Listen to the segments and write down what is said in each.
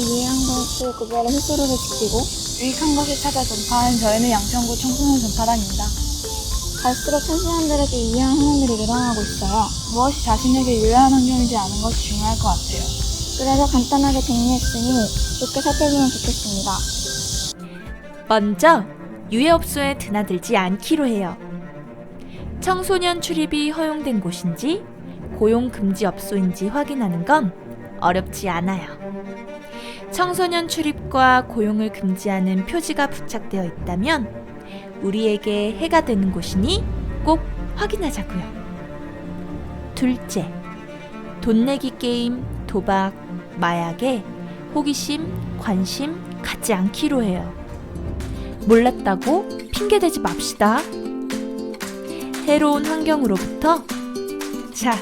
유해한 것을 구별해 스스로를 지키고 유익한 것을 찾아 전파하는 저희는 양천구 청소년 전파단입니다. 갈수록 청소년들에게 유해한 행동들이 늘어나고 있어요. 무엇이 자신에게 유해한 환경이지 않은 것이 중요할 것 같아요. 그래서 간단하게 정리했으니 좋게 살펴보면 좋겠습니다. 먼저 유해업소에 드나들지 않기로 해요. 청소년 출입이 허용된 곳인지 고용 금지 업소인지 확인하는 건 어렵지 않아요. 청소년 출입과 고용을 금지하는 표지가 부착되어 있다면 우리에게 해가 되는 곳이니 꼭 확인하자고요. 둘째, 돈 내기 게임, 도박, 마약에 호기심, 관심 갖지 않기로 해요. 몰랐다고 핑계대지 맙시다. 해로운 환경으로부터 자,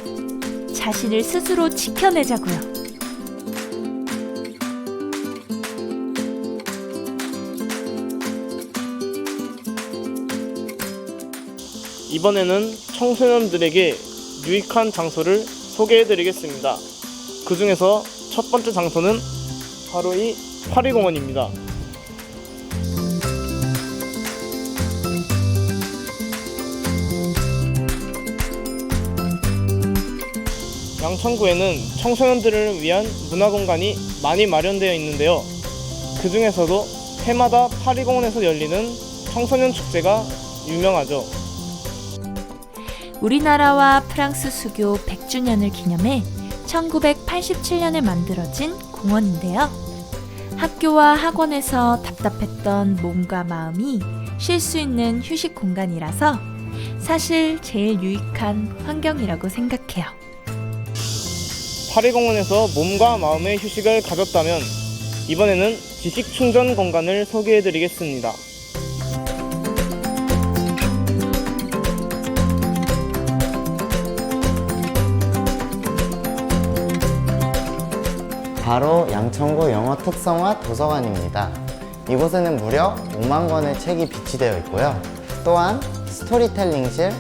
자신을 스스로 지켜내자고요. 이번에는 청소년들에게 유익한 장소를 소개해 드리겠습니다. 그 중에서 첫 번째 장소는 바로 이 파리공원입니다. 양천구에는 청소년들을 위한 문화공간이 많이 마련되어 있는데요. 그 중에서도 해마다 파리공원에서 열리는 청소년 축제가 유명하죠. 우리나라와 프랑스 수교 100주년을 기념해 1987년에 만들어진 공원인데요. 학교와 학원에서 답답했던 몸과 마음이 쉴 수 있는 휴식 공간이라서 사실 제일 유익한 환경이라고 생각해요. 파리공원에서 몸과 마음의 휴식을 가졌다면 이번에는 지식 충전 공간을 소개해 드리겠습니다. 바로 양천구 영어 특성화 도서관입니다. 이곳에는 무려 5만 권의 책이 비치되어 있고요. 또한 스토리텔링실,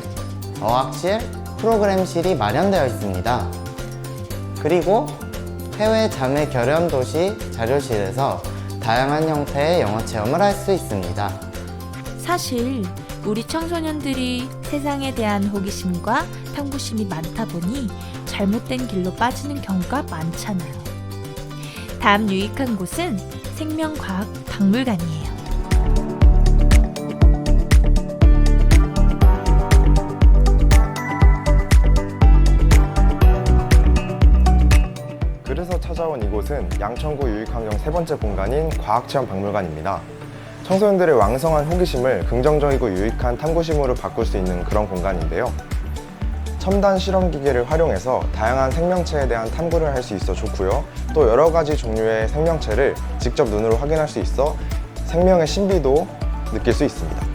어학실, 프로그램실이 마련되어 있습니다. 그리고 해외 자매 결연 도시 자료실에서 다양한 형태의 영어 체험을 할 수 있습니다. 사실 우리 청소년들이 세상에 대한 호기심과 탐구심이 많다 보니 잘못된 길로 빠지는 경우가 많잖아요. 다음 유익한 곳은 생명과학 박물관이에요. 찾아온 이곳은 양천구 유익환경 세 번째 공간인 과학체험박물관입니다. 청소년들의 왕성한 호기심을 긍정적이고 유익한 탐구심으로 바꿀 수 있는 그런 공간인데요. 첨단 실험 기계를 활용해서 다양한 생명체에 대한 탐구를 할 수 있어 좋고요. 또 여러 가지 종류의 생명체를 직접 눈으로 확인할 수 있어 생명의 신비도 느낄 수 있습니다.